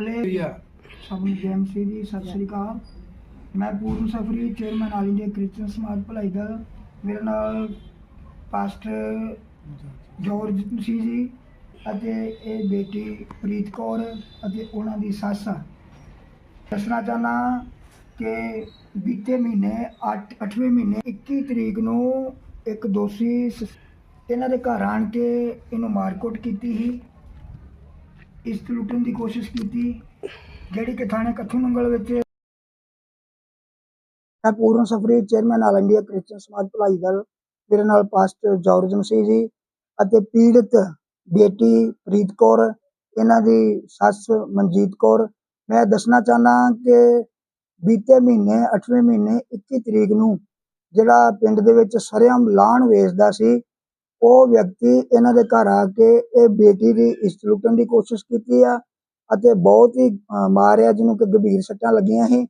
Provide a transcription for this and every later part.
ਹਲੇ ਸਭ ਨੂੰ ਜੈਮ ਸੀ ਜੀ ਸਤਿ ਸ੍ਰੀ ਅਕਾਲ। ਮੈਂ Puran Safri chairman all India Christian Samaj Bhalai Dal. ਮੇਰੇ ਨਾਲ ਪਾਸਟਰ ਜੋਰਜ ਸੀ ਜੀ ਅਤੇ ਇਹ ਬੇਟੀ ਪ੍ਰੀਤ ਕੌਰ ਅਤੇ ਉਹਨਾਂ ਦੀ ਸੱਸ ਦੱਸਣਾ ਚਾਹਨਾ ਕਿ ਬੀਤੇ ਮਹੀਨੇ 8 8ਵੇਂ ਮਹੀਨੇ 21 ਤਰੀਕ ਨੂੰ ਇੱਕ ਦੋਸ਼ੀ ਇਹਨਾਂ ਦੇ ਘਰ ਆਣ ਕੇ ਇਹਨੂੰ ਮਾਰਕੁੱਟ ਕੀਤੀ ਸੀ। ਇਸ ਤੋਂ ਲੁੱਟਣ ਦੀ ਕੋਸ਼ਿਸ਼ ਕੀਤੀ, ਜਿਹੜੀ ਕਿ ਥਾਣੇ ਕੱਥੂ ਨੰਗਲ ਵਿੱਚ ਮੈਂ Puran Safri chairman all India Christian Samaj Bhalai Dal, ਮੇਰੇ ਨਾਲ ਪਾਸਟਰ ਜੌਰਜ ਮਸੀਹ ਜੀ ਅਤੇ ਪੀੜਤ ਬੇਟੀ ਪ੍ਰੀਤ ਕੌਰ, ਇਹਨਾਂ ਦੀ ਸੱਸ ਮਨਜੀਤ ਕੌਰ। ਮੈਂ ਦੱਸਣਾ ਚਾਹਨਾ ਕਿ ਬੀਤੇ ਮਹੀਨੇ 8ਵੇਂ ਮਹੀਨੇ 21 ਤਰੀਕ ਨੂੰ ਜਿਹੜਾ ਪਿੰਡ ਦੇ ਵਿੱਚ ਸਰੇਆਮ ਲਾਣ ਵੇਚਦਾ ਸੀ ਉਹ ਵਿਅਕਤੀ ਇਹਨਾਂ ਦੇ ਘਰ ਆ ਕੇ ਇਹ ਬੇਟੀ ਦੀ ਇਸਤ ਲੁੱਟਣ ਦੀ ਕੋਸ਼ਿਸ਼ ਕੀਤੀ ਆ ਅਤੇ ਬਹੁਤ ਹੀ ਮਾਰਿਆ ਜਿਹਨੂੰ ਕਿ ਗੰਭੀਰ ਸੱਟਾਂ ਲੱਗੀਆਂ ਸੀ।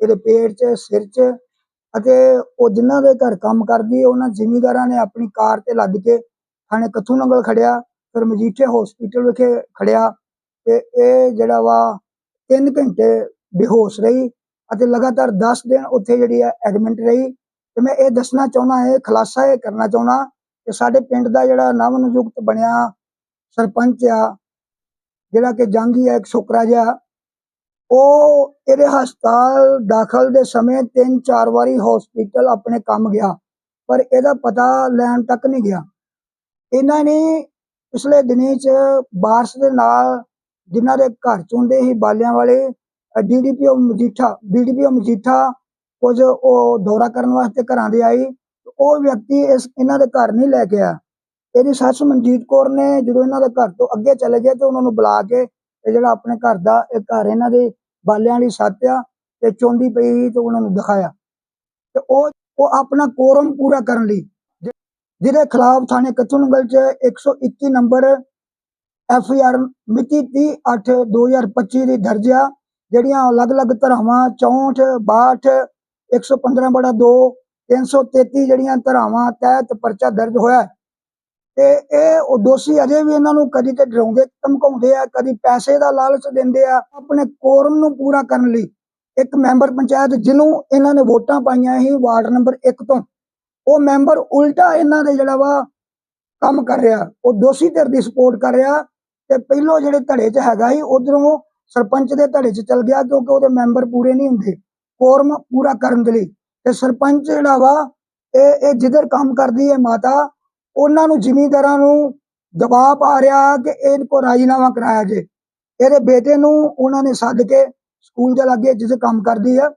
ਇਹਦੇ ਪੇਟ 'ਚ, ਸਿਰ 'ਚ ਅਤੇ ਉਹ ਜਿਨ੍ਹਾਂ ਦੇ ਘਰ ਕੰਮ ਕਰਦੀ ਹੈ ਉਹਨਾਂ ਜ਼ਿਮੀਂਦਾਰਾਂ ਨੇ ਆਪਣੀ ਕਾਰ ਤੇ ਲੱਦ ਕੇ ਥਾਣੇ ਕੱਥੂ ਨੰਗਲ ਖੜਿਆ, ਫਿਰ ਮਜੀਠੇ ਹਸਪੀਟਲ ਵਿਖੇ ਖੜਿਆ ਤੇ ਇਹ ਜਿਹੜਾ ਵਾ 3 ਘੰਟੇ ਬੇਹੋਸ਼ ਰਹੀ ਅਤੇ ਲਗਾਤਾਰ 10 ਦਿਨ ਉੱਥੇ ਜਿਹੜੀ ਹੈ ਐਡਮਿਟ ਰਹੀ। ਤੇ ਮੈਂ ਇਹ ਦੱਸਣਾ ਚਾਹੁੰਦਾ, ਇਹ ਖੁਲਾਸਾ ਇਹ ਕਰਨਾ ਚਾਹੁੰਦਾ ਤੇ ਸਾਡੇ ਪਿੰਡ ਦਾ ਜਿਹੜਾ ਨਵ ਨਿਯੁਕਤ ਬਣਿਆ ਸਰਪੰਚ ਆ, ਜਿਹੜਾ ਕਿ ਜੰਗੀ ਆ, ਇੱਕ ਛੋਕਰਾ ਜਿਹਾ ਉਹ ਇਹਦੇ ਹਸਪਤਾਲ ਦਾਖਲ ਦੇ ਸਮੇਂ ਤਿੰਨ ਚਾਰ ਵਾਰੀ ਹਸਪੀਟਲ ਆਪਣੇ ਕੰਮ ਗਿਆ, ਪਰ ਇਹਦਾ ਪਤਾ ਲੈਣ ਤੱਕ ਨਹੀਂ ਗਿਆ। ਇਹਨਾਂ ਨੇ ਪਿਛਲੇ ਦਿਨੀ ਚ ਬਾਰਿਸ਼ ਦੇ ਨਾਲ ਜਿਨ੍ਹਾਂ ਦੇ ਘਰ ਚੁੰਦੇ ਸੀ ਬਾਲਿਆਂ ਵਾਲੇ ਡੀਡੀਪੀਓ ਮਜੀਠਾ ਬੀਡੀਪੀਓ ਮਜੀਠਾ ਕੁਝ ਉਹ ਦੌਰਾ ਕਰਨ ਵਾਸਤੇ ਘਰਾਂ ਦੇ ਆਈ ਉਹ ਵਿਅਕਤੀ ਇਸ, ਇਹਨਾਂ ਦੇ ਘਰ ਨਹੀਂ ਲੈ ਕੇ ਆਇਆ। ਇਹਦੀ ਸੱਸ ਮਨਜੀਤ ਕੌਰ ਨੇ ਜਦੋਂ ਇਹਨਾਂ ਦੇ ਘਰ ਤੋਂ ਅੱਗੇ ਚਲੇ ਗਏ ਤੇ ਉਹਨਾਂ ਨੂੰ ਬੁਲਾ ਕੇ ਇਹ ਜਿਹੜਾ ਆਪਣੇ ਘਰ ਦਾ ਇਹ ਘਰ ਇਹਨਾਂ ਦੇ ਬਾਲਿਆਂ ਵਾਲੀ ਛੱਤ ਆ ਤੇ ਚੋਂਦੀ ਪਈ ਤੇ ਉਹਨਾਂ ਨੂੰ ਦਿਖਾਇਆ। ਤੇ ਉਹ ਉਹ ਆਪਣਾ ਕੋਰਮ ਪੂਰਾ ਕਰਨ ਲਈ ਜਿਹਦੇ ਖਿਲਾਫ ਥਾਣੇ ਕੱਥੂਨਗਲ ਚ 121 ਨੰਬਰ ਐਫ ਆਈ ਆਰ ਮਿਤੀ 30/8/2025 ਦੀ ਦਰਜ ਆ, ਜਿਹੜੀਆਂ ਅਲੱਗ-ਅਲੱਗ ਧਰਾਵਾਂ 64 62 115 ਬੜਾ 2 333 ਜਿਹੜੀਆਂ ਧਰਾਵਾਂ ਤਹਿਤ ਪਰਚਾ ਦਰਜ ਹੋਇਆ ਤੇ ਇਹ ਦੋਸ਼ੀ ਅਜੇ ਵੀ ਇਹਨਾਂ ਨੂੰ ਕਦੀ ਤੇ ਡਰਾਉਂਦੇ, ਧਮਕਾਉਂਦੇ ਆ, ਕਦੀ ਪੈਸੇ ਦਾ ਲਾਲਚ ਦਿੰਦੇ ਆ, ਆਪਣੇ ਕੋਰਮ ਨੂੰ ਪੂਰਾ ਕਰਨ ਲਈ। ਇੱਕ ਮੈਂਬਰ ਪੰਚਾਇਤ ਜਿਹਨੂੰ ਇਹਨਾਂ ਨੇ ਵੋਟਾਂ ਪਾਈਆਂ ਸੀ, ਵਾਰਡ ਨੰਬਰ 1 ਤੋਂ, ਉਹ ਮੈਂਬਰ ਉਲਟਾ ਇਹਨਾਂ ਦੇ ਜਿਹੜਾ ਵਾ ਕੰਮ ਕਰ ਰਿਹਾ, ਉਹ ਦੋਸ਼ੀ ਧਿਰ ਦੀ ਸਪੋਰਟ ਕਰ ਰਿਹਾ ਤੇ ਪਹਿਲੋਂ ਜਿਹੜੇ ਧੜੇ 'ਚ ਹੈਗਾ ਸੀ, ਉਧਰੋਂ ਸਰਪੰਚ ਦੇ ਧੜੇ 'ਚ ਚਲ ਗਿਆ ਕਿਉਂਕਿ ਉਹਦੇ ਮੈਂਬਰ ਪੂਰੇ ਨਹੀਂ ਹੁੰਦੇ। ਕੋਰਮ ਪੂਰਾ ਕਰਨ ਦੇ ਲਈ। ਤੇ ਸਰਪੰਚ ਜਿਹੜਾ ਵਾ, ਇਹ ਇਹ ਜਿੱਧਰ ਕੰਮ ਕਰਦੀ ਹੈ ਮਾਤਾ। ਉਹਨਾਂ ਨੂੰ ਜ਼ਿਮੀਂਦਾਰਾਂ ਨੂੰ ਦਬਾਅ ਪਾ ਰਿਹਾ ਕਿ ਇਹ ਕੋ ਰਾਜੀਨਾਮਾ ਕਰਾਇਆ ਜੇ। ਇਹਦੇ ਬੇਟੇ ਨੂੰ ਉਹਨਾਂ ਨੇ ਸੱਦ ਕੇ ਸਕੂਲ ਦੇ ਲਾਗੇ ਜਿੱਥੇ ਕੰਮ ਕਰਦੀ ਆ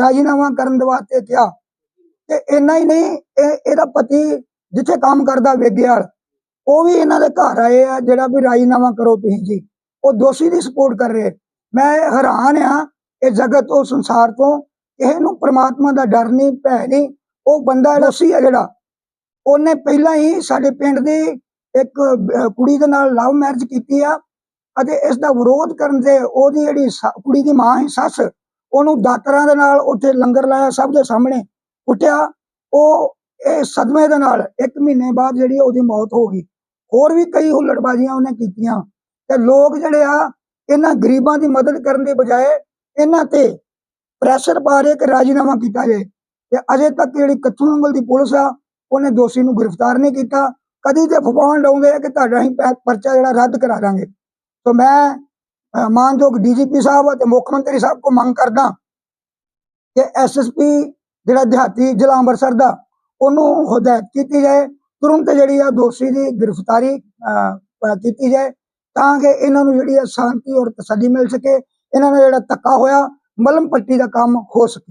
ਰਾਜੀਨਾਮਾ ਕਰਨ ਦੇ ਵਾਸਤੇ ਕਿਹਾ। ਤੇ ਇੰਨਾ ਹੀ ਨਹੀਂ, ਇਹ, ਇਹਦਾ ਪਤੀ ਜਿੱਥੇ ਕੰਮ ਕਰਦਾ ਵੇਗਿਆਲ, ਉਹ ਵੀ ਇਹਨਾਂ ਦੇ ਘਰ ਆਏ ਆ, ਜਿਹੜਾ ਵੀ ਰਾਜੀਨਾਮਾ ਕਰੋ ਤੁਸੀਂ ਜੀ। ਉਹ ਦੋਸ਼ੀ ਦੀ ਸਪੋਰਟ ਕਰ ਰਹੇ। ਮੈਂ ਹੈਰਾਨ ਆ, ਇਹ ਜਗਤ ਤੋਂ ਸੰਸਾਰ ਤੋਂ ਕਿਸੇ ਨੂੰ ਪ੍ਰਮਾਤਮਾ ਦਾ ਡਰ ਨਹੀਂ, ਭੈ ਨਹੀਂ। ਉਹ ਬੰਦਾ ਦੋਸ਼ੀ ਆ ਜਿਹੜਾ, ਉਹਨੇ ਪਹਿਲਾਂ ਹੀ ਸਾਡੇ ਪਿੰਡ ਦੀ ਇੱਕ ਕੁੜੀ ਦੇ ਨਾਲ ਲਵ ਮੈਰਿਜ ਕੀਤੀ ਆ ਅਤੇ ਇਸ ਦਾ ਵਿਰੋਧ ਕਰਨ ਤੇ ਉਹਦੀ ਜਿਹੜੀ ਕੁੜੀ ਦੀ ਮਾਂ ਸੀ, ਸੱਸ, ਉਹਨੂੰ ਦਾਤਰਾਂ ਦੇ ਨਾਲ ਉੱਥੇ ਲੰਗਰ ਲਾਇਆ, ਸਭ ਦੇ ਸਾਹਮਣੇ ਕੁੱਟਿਆ। ਉਹ ਇਹ ਸਦਮੇ ਦੇ ਨਾਲ ਇੱਕ ਮਹੀਨੇ ਬਾਅਦ ਜਿਹੜੀ ਉਹਦੀ ਮੌਤ ਹੋ ਗਈ। ਹੋਰ ਵੀ ਕਈ ਹੁੱਲੜਬਾਜ਼ੀਆਂ ਉਹਨੇ ਕੀਤੀਆਂ। ਤੇ ਲੋਕ ਜਿਹੜੇ ਆ, ਇਹਨਾਂ ਗਰੀਬਾਂ ਦੀ ਮਦਦ ਕਰਨ ਦੀ ਬਜਾਏ ਇਹਨਾਂ ਤੇ ਪ੍ਰੈਸ਼ਰ ਪਾ ਰਹੇ ਕਿ ਰਾਜੀਨਾਮਾ ਕੀਤਾ ਜਾਏ। ਤੇ ਅਜੇ ਤੱਕ ਜਿਹੜੀ ਕੱਥੂ ਨੰਗਲ ਦੀ ਪੁਲਿਸ ਆ ਉਹਨੇ ਦੋਸ਼ੀ ਨੂੰ ਗ੍ਰਿਫਤਾਰ ਨਹੀਂ ਕੀਤਾ। ਕਦੀ ਤੇ ਫਫਾਨ ਲਾਉਂਦੇ ਆ ਕਿ ਤੁਹਾਡਾ ਅਸੀਂ ਪਰਚਾ ਜਿਹੜਾ ਰੱਦ ਕਰਾ ਦਾਂਗੇ। ਸੋ ਮੈਂ ਅਹ, ਮਾਨਯੋਗ ਡੀਜੀਪੀ ਸਾਹਿਬ ਅਤੇ ਮੁੱਖ ਮੰਤਰੀ ਸਾਹਿਬ ਕੋ ਮੰਗ ਕਰਦਾ ਕਿ ਐਸਐਸਪੀ ਜਿਹੜਾ ਦਿਹਾਤੀ ਜ਼ਿਲ੍ਹਾ ਅੰਮ੍ਰਿਤਸਰ ਦਾ ਉਹਨੂੰ ਹਦਾਇਤ ਕੀਤੀ ਜਾਏ। ਤੁਰੰਤ ਜਿਹੜੀ ਆ ਦੋਸ਼ੀ ਦੀ ਗ੍ਰਿਫਤਾਰੀ ਅਹ, ਕੀਤੀ ਜਾਏ। ਤਾਂ ਕਿ ਇਹਨਾਂ ਨੂੰ ਜਿਹੜੀ ਆ ਸ਼ਾਂਤੀ ਔਰ ਤਸੱਲੀ ਮਿਲ ਸਕੇ। ਇਹਨਾਂ ਦਾ ਜਿਹੜਾ ਧੱਕਾ ਹੋਇਆ ਮਲਮ ਪੱਟੀ ਦਾ ਕੰਮ ਹੋ ਸਕੇ।